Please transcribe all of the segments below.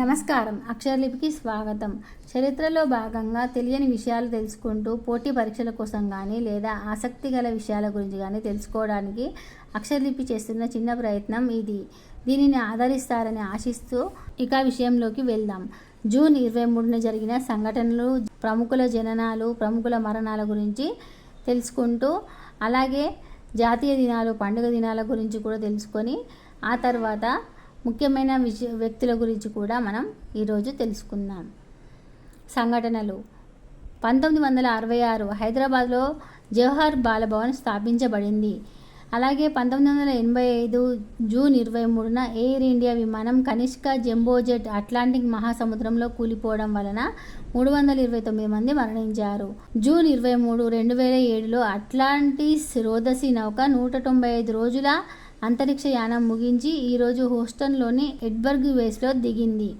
నమస్కారం. అక్షరలిపికి స్వాగతం. చరిత్రలో భాగంగా తెలియని విషయాలు తెలుసుకుంటూ పోటీ పరీక్షల కోసం కానీ లేదా ఆసక్తి గల విషయాల గురించి కానీ తెలుసుకోవడానికి అక్షరలిపి చేస్తున్న చిన్న ప్రయత్నం ఇది. దీనిని ఆదరిస్తారని ఆశిస్తూ ఇక విషయంలోకి వెళ్దాం. జూన్ ఇరవై మూడున జరిగిన సంఘటనలు ప్రముఖుల జననాలు ప్రముఖుల మరణాల గురించి తెలుసుకుంటూ అలాగే జాతీయ దినాలు పండుగ దినాల గురించి కూడా తెలుసుకొని ఆ తర్వాత ముఖ్యమైన విజయ వ్యక్తుల గురించి కూడా మనం ఈరోజు తెలుసుకుందాం. సంఘటనలు. పంతొమ్మిది వందల అరవై ఆరు హైదరాబాద్లో జవహర్ బాలభవన్ స్థాపించబడింది. అలాగే పంతొమ్మిది వందల ఎనభై ఐదు జూన్ ఇరవై మూడున ఎయిర్ ఇండియా విమానం కనిష్క జెంబోజెట్ అట్లాంటిక్ మహాసముద్రంలో కూలిపోవడం వలన మూడు వందల ఇరవై తొమ్మిది మంది మరణించారు. జూన్ ఇరవై మూడు రెండు వేల ఏడులో అట్లాంటిస్ రోదసి నౌక నూట తొంభై ఐదు రోజుల అంతరిక్ష యానం ముగించి ఈరోజు హూస్టన్లోని ఎడ్బర్గ్ వేస్లో దిగింది.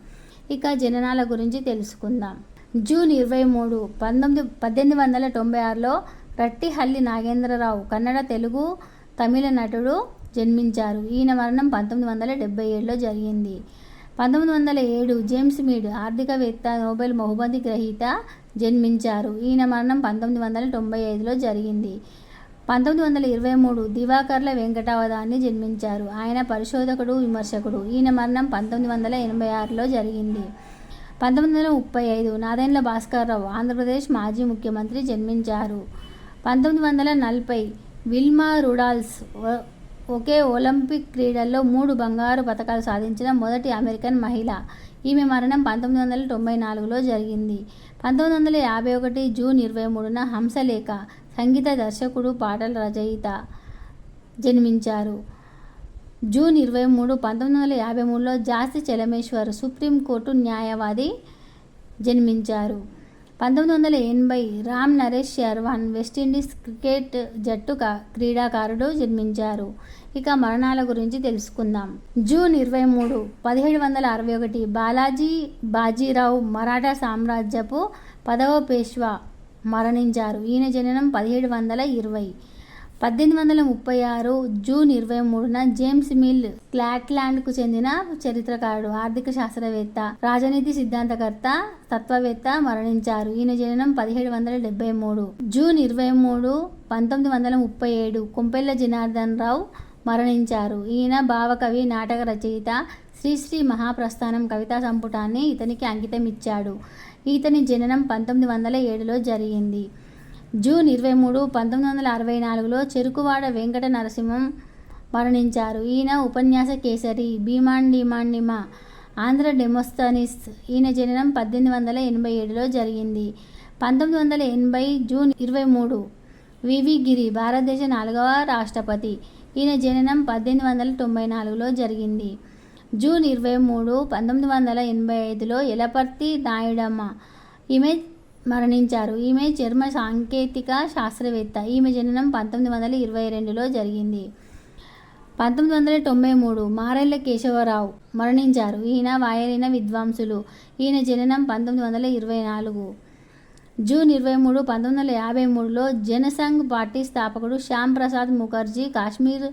ఇక జననాల గురించి తెలుసుకుందాం. జూన్ ఇరవై మూడు పంతొమ్మిది పద్దెనిమిది వందల తొంభై ఆరులో రట్టిహల్లి నాగేంద్రరావు కన్నడ తెలుగు తమిళ నటుడు జన్మించారు. ఈయన మరణం పంతొమ్మిది వందల డెబ్బై ఏడులో జరిగింది. పంతొమ్మిది వందల ఏడు జేమ్స్ మీడ్ ఆర్థికవేత్త నోబెల్ బహుమతి గ్రహీత జన్మించారు. ఈయన మరణం పంతొమ్మిది వందల తొంభై ఐదులో జరిగింది. పంతొమ్మిది వందల ఇరవై మూడు దివాకర్ల వెంకటావధాన్ని జన్మించారు. ఆయన పరిశోధకుడు విమర్శకుడు. ఈయన మరణం పంతొమ్మిది వందల ఎనభై ఆరులో జరిగింది. పంతొమ్మిది వందల ముప్పై ఐదు నాదెండ్ల భాస్కర్రావు ఆంధ్రప్రదేశ్ మాజీ ముఖ్యమంత్రి జన్మించారు. పంతొమ్మిది వందల నలభై విల్మా రుడాల్స్ ఒకే ఒలింపిక్ క్రీడల్లో మూడు బంగారు పతకాలు సాధించిన మొదటి అమెరికన్ మహిళ. ఈమె మరణం పంతొమ్మిది వందల తొంభై నాలుగులో జరిగింది. పంతొమ్మిది వందల యాభై ఒకటి జూన్ ఇరవై మూడున హంసలేఖ సంగీత దర్శకుడు పాటల రచయిత జన్మించారు. జూన్ ఇరవై మూడు పంతొమ్మిది వందల యాభై మూడులో జాస్తి చలమేశ్వర్ సుప్రీంకోర్టు న్యాయవాది జన్మించారు. పంతొమ్మిది వందల ఎనభై Ram Naresh Sarwan West Indies cricket జట్టు క్రీడాకారుడు జన్మించారు. ఇక మరణాల గురించి తెలుసుకుందాం. జూన్ ఇరవై మూడు పదిహేడు వందల అరవై ఒకటి బాలాజీ బాజీరావు మరాఠా సామ్రాజ్యపు పదవ పేష్వా మరణించారు. ఈయన జననం పదిహేడు వందల ఇరవై. పద్దెనిమిది వందల ముప్పై ఆరు జూన్ ఇరవై మూడున జేమ్స్ మిల్ స్కాట్లాండ్కు చెందిన చరిత్రకారుడు ఆర్థిక శాస్త్రవేత్త రాజనీతి సిద్ధాంతకర్త తత్వవేత్త మరణించారు. ఈయన జననం పదిహేడు వందల డెబ్బై మూడు. జూన్ ఇరవై మూడు పంతొమ్మిది వందల ముప్పై ఏడు కొంపెల్ల జనార్దన్ రావు మరణించారు. ఈయన భావకవి నాటక రచయిత శ్రీశ్రీ మహాప్రస్థానం కవితా సంపుటాన్ని ఇతనికి అంకితం ఇచ్చాడు ఇతని జననం పంతొమ్మిది వందల ఏడులో జరిగింది. జూన్ ఇరవై మూడు పంతొమ్మిది వందల అరవై నాలుగులో చెరుకువాడ వెంకట నరసింహం మరణించారు. ఈయన ఉపన్యాస కేసరి భీమాండిమాండిమ ఆంధ్ర డెమోస్తనిస్ ఈయన జననం పద్దెనిమిది వందల ఎనభై ఏడులో జరిగింది. పంతొమ్మిది వందల ఎనభై జూన్ ఇరవై మూడు వివి గిరి భారతదేశ నాలుగవ రాష్ట్రపతి. ఈయన జననం పద్దెనిమిది వందల తొంభై నాలుగులో జరిగింది. జూన్ ఇరవై మూడు పంతొమ్మిది వందల ఎనభై ఐదులో ఎలపర్తి నాయుడమ్మ ఈమె మరణించారు. ఈమె చర్మ సాంకేతిక శాస్త్రవేత్త. ఈమె జననం పంతొమ్మిది వందల ఇరవై రెండులో జరిగింది. పంతొమ్మిది వందల తొంభై మూడు మారెళ్ళ కేశవరావు మరణించారు. ఈయన వాయలిన విద్వాంసులు. ఈయన జననం పంతొమ్మిది వందల ఇరవై నాలుగు. జూన్ ఇరవై మూడు పంతొమ్మిది వందల యాభై మూడులో జనసంఘ్ పార్టీ స్థాపకుడు శ్యామ్ ప్రసాద్ ముఖర్జీ కాశ్మీర్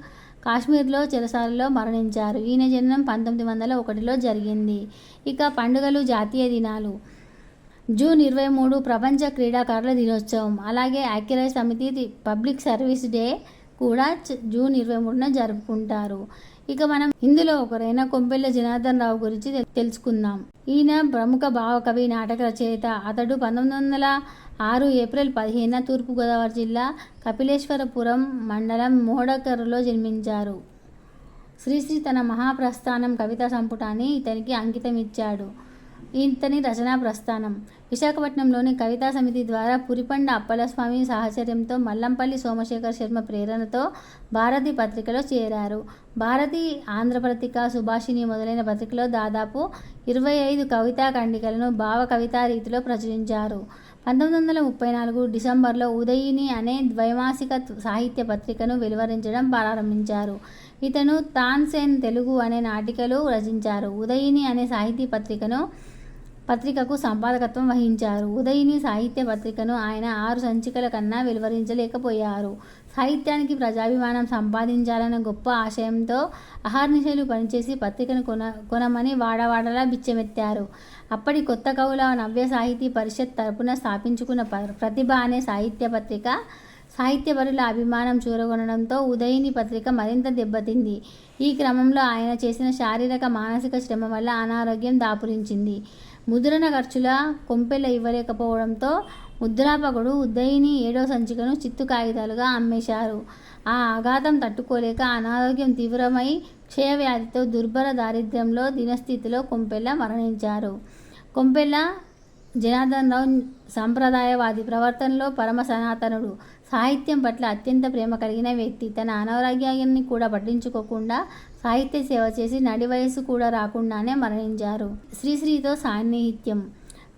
కాశ్మీర్లో చెరసాలలో మరణించారు. ఈయన జననం పంతొమ్మిది వందల ఒకటిలో జరిగింది. ఇక పండుగలు జాతీయ దినాలు. జూన్ ఇరవై మూడు ప్రపంచ క్రీడాకారుల దినోత్సవం. అలాగే ఐక్యరాజ్య సమితి పబ్లిక్ సర్వీస్ డే కూడా జూన్ ఇరవై మూడున జరుపుకుంటారు. ఇక మనం ఇందులో ఒకరైన కొంపెల్ల జనార్దన్ రావు గురించి తెలుసుకుందాం. ఈయన ప్రముఖ భావకవి నాటక రచయిత. అతడు పంతొమ్మిది వందల ఆరు ఏప్రిల్ పదిహేన తూర్పుగోదావరి జిల్లా కపిలేశ్వరపురం మండలం మోడకర్లో జన్మించారు. శ్రీశ్రీ తన మహాప్రస్థానం కవితా సంపుటాన్ని ఇతనికి అంకితం ఇచ్చాడు ఇంతని రచనా ప్రస్థానం. విశాఖపట్నంలోని కవితా సమితి ద్వారా పురిపండ అప్పలస్వామి సాహచర్యంతో మల్లంపల్లి సోమశేఖర్ శర్మ ప్రేరణతో భారతి పత్రికలో చేరారు. భారతి ఆంధ్రపత్రిక సుభాషిణి మొదలైన పత్రికలో దాదాపు ఇరవై ఐదు కవితా ఖండికలను భావ కవితా రీతిలో ప్రచురించారు. పంతొమ్మిది వందల ముప్పై నాలుగు డిసెంబర్లో ఉదయిని అనే ద్వైమాసిక సాహిత్య పత్రికను వెలువరించడం ప్రారంభించారు. ఇతను తాన్సేన్ తెలుగు అనే నాటికలు రచించారు. ఉదయిని అనే సాహితీ పత్రికను పత్రికకు సంపాదకత్వం వహించారు. ఉదయిని సాహిత్య పత్రికను ఆయన ఆరు సంచికల కన్నా వెలువరించలేకపోయారు. సాహిత్యానికి ప్రజాభిమానం సంపాదించాలన్న గొప్ప ఆశయంతో అహర్నిశలు పనిచేసి పత్రికను కొన కొనమని వాడవాడలా బిచ్చమెత్తారు. అప్పటి కొత్త కవుల నవ్య సాహితీ పరిషత్ తరపున స్థాపించుకున్న ప- ప్రతిభ అనే సాహిత్య పత్రిక సాహిత్యపరుల అభిమానం చూరగొనడంతో ఉదయిని పత్రిక మరింత దెబ్బతింది. ఈ క్రమంలో ఆయన చేసిన శారీరక మానసిక శ్రమ వల్ల అనారోగ్యం దాపురించింది. ముద్రణ ఖర్చుల కొంపెల ఇవ్వలేకపోవడంతో ముద్రాపకుడు ఉదయిని ఏడో సంచికను చిత్తు కాగితాలుగా అమ్మేశారు. ఆ ఆఘాతం తట్టుకోలేక అనారోగ్యం తీవ్రమై క్షయవ్యాధితో దుర్భర దారిద్ర్యంలో దినస్థితిలో కొంపెల్ల మరణించారు. కొంపెల్ల జనార్దన్ రావు సాంప్రదాయవాది ప్రవర్తనలో పరమ సనాతనుడు. సాహిత్యం పట్ల అత్యంత ప్రేమ కలిగిన వ్యక్తి. తన అనారోగ్యాన్ని కూడా పట్టించుకోకుండా సాహిత్య సేవ చేసి నడి వయస్సు కూడా రాకుండానే మరణించారు. శ్రీశ్రీతో సాన్నిహిత్యం.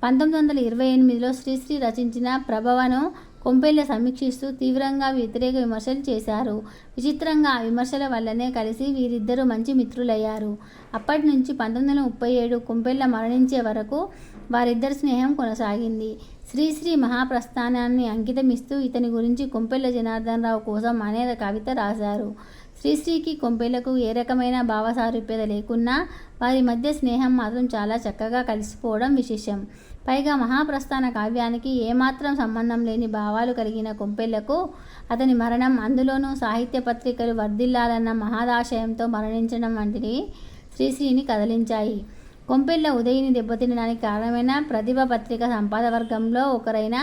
పంతొమ్మిది వందల ఇరవై ఎనిమిదిలో శ్రీశ్రీ రచించిన ప్రభవను కొంపెల్ల సమీక్షిస్తూ తీవ్రంగా వ్యతిరేక విమర్శలు చేశారు. విచిత్రంగా ఆ విమర్శల వల్లనే కలిసి వీరిద్దరూ మంచి మిత్రులయ్యారు. అప్పటి నుంచి పంతొమ్మిది వందల ముప్పై ఏడు కొంపెల్ల మరణించే వరకు వారిద్దరి స్నేహం కొనసాగింది. శ్రీశ్రీ మహాప్రస్థానాన్ని అంకితమిస్తూ ఇతని గురించి కొంపెల్ల జనార్దనరావు కోసం అనేక కవిత రాశారు. శ్రీశ్రీకి కొంపెలకు ఏ రకమైన భావసారూప్యత లేకున్నా వారి మధ్య స్నేహం మాత్రం చాలా చక్కగా కలిసిపోవడం విశేషం. పైగా మహాప్రస్థాన కావ్యానికి ఏమాత్రం సంబంధం లేని భావాలు కలిగిన కొంపెళ్ళకు అతని మరణం అందులోనూ సాహిత్య పత్రికలు వర్ధిల్లాలన్న మహాదాశయంతో మరణించడం వంటివి శ్రీశ్రీని కదిలించాయి. కొంపెల్ల ఉదయిని దెబ్బతినడానికి కారణమైన ప్రతిభ పత్రిక సంపాదవర్గంలో ఒకరైన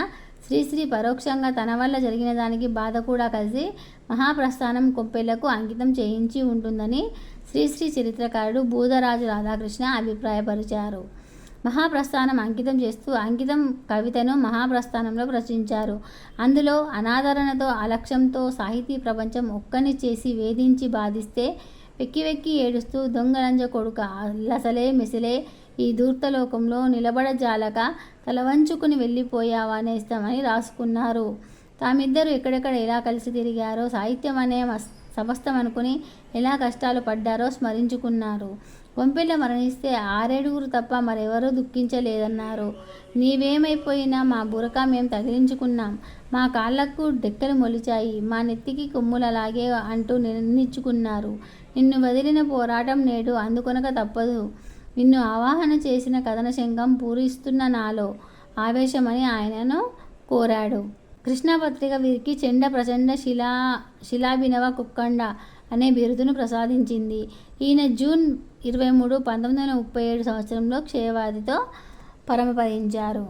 శ్రీశ్రీ పరోక్షంగా తన వల్ల జరిగిన దానికి బాధ కూడా కలిసి మహాప్రస్థానం కొంపెళ్ళకు అంకితం చేయించి ఉంటుందని శ్రీశ్రీ చరిత్రకారుడు బూదరాజు రాధాకృష్ణ అభిప్రాయపరిచారు. మహాప్రస్థానం అంకితం చేస్తూ అంకితం కవితను మహాప్రస్థానంలో రచించారు అందులో అనాదరణతో అలక్ష్యంతో సాహితీ ప్రపంచం ఒక్కని చేసి వేధించి బాధిస్తే వెక్కి వెక్కి ఏడుస్తూ దొంగలంజ కొడుక అల్లసలే మెసలే ఈ దూర్తలోకంలో నిలబడజాలక తలవంచుకుని వెళ్ళిపోయావా అనేస్తామని రాసుకున్నారు. తామిద్దరూ ఎక్కడెక్కడ ఎలా కలిసి తిరిగారో సాహిత్యం అనే మస్- సమస్తం అనుకుని ఎలా కష్టాలు పడ్డారో స్మరించుకున్నారు. వంపిల్ల మరణిస్తే ఆరేడుగురు తప్ప మరెవరూ దుఃఖించలేదన్నారు. నీవేమైపోయినా మా బురక మేము తగిలించుకున్నాం. మా కాళ్ళకు డెక్కలు మొలిచాయి. మా నెత్తికి కొమ్ములలాగే అంటూ నిర్ణయించుకున్నారు నిన్ను వదిలిన పోరాటం నేడు అందుకొనక తప్పదు. నిన్ను ఆవాహన చేసిన కథన శంఖం పూరిస్తున్న నాలో ఆవేశమని ఆయనను కోరాడు. కృష్ణపత్రిక వీరికి చెండ ప్రచండ శిలా శిలాభినవ కుక్కండ అనే బిరుదును ప్రసాదించింది. ఈయన జూన్ ఇరవై మూడు పంతొమ్మిది వందల ముప్పై ఏడు సంవత్సరంలో క్షయవాదితో పరమపదించారు.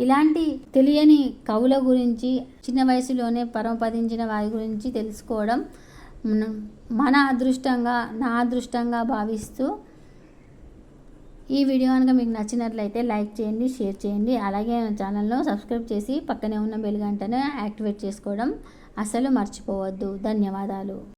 ఇలాంటి తెలియని కవుల గురించి చిన్న వయసులోనే పరమపదించిన వారి గురించి తెలుసుకోవడం మన అదృష్టంగా నా అదృష్టంగా భావిస్తూ ఈ వీడియో కనుక మీకు నచ్చినట్లయితే లైక్ చేయండి షేర్ చేయండి. అలాగే ఛానల్లో సబ్స్క్రైబ్ చేసి పక్కనే ఉన్న బెల్ గంటను యాక్టివేట్ చేసుకోవడం అసలు మర్చిపోవద్దు. ధన్యవాదాలు.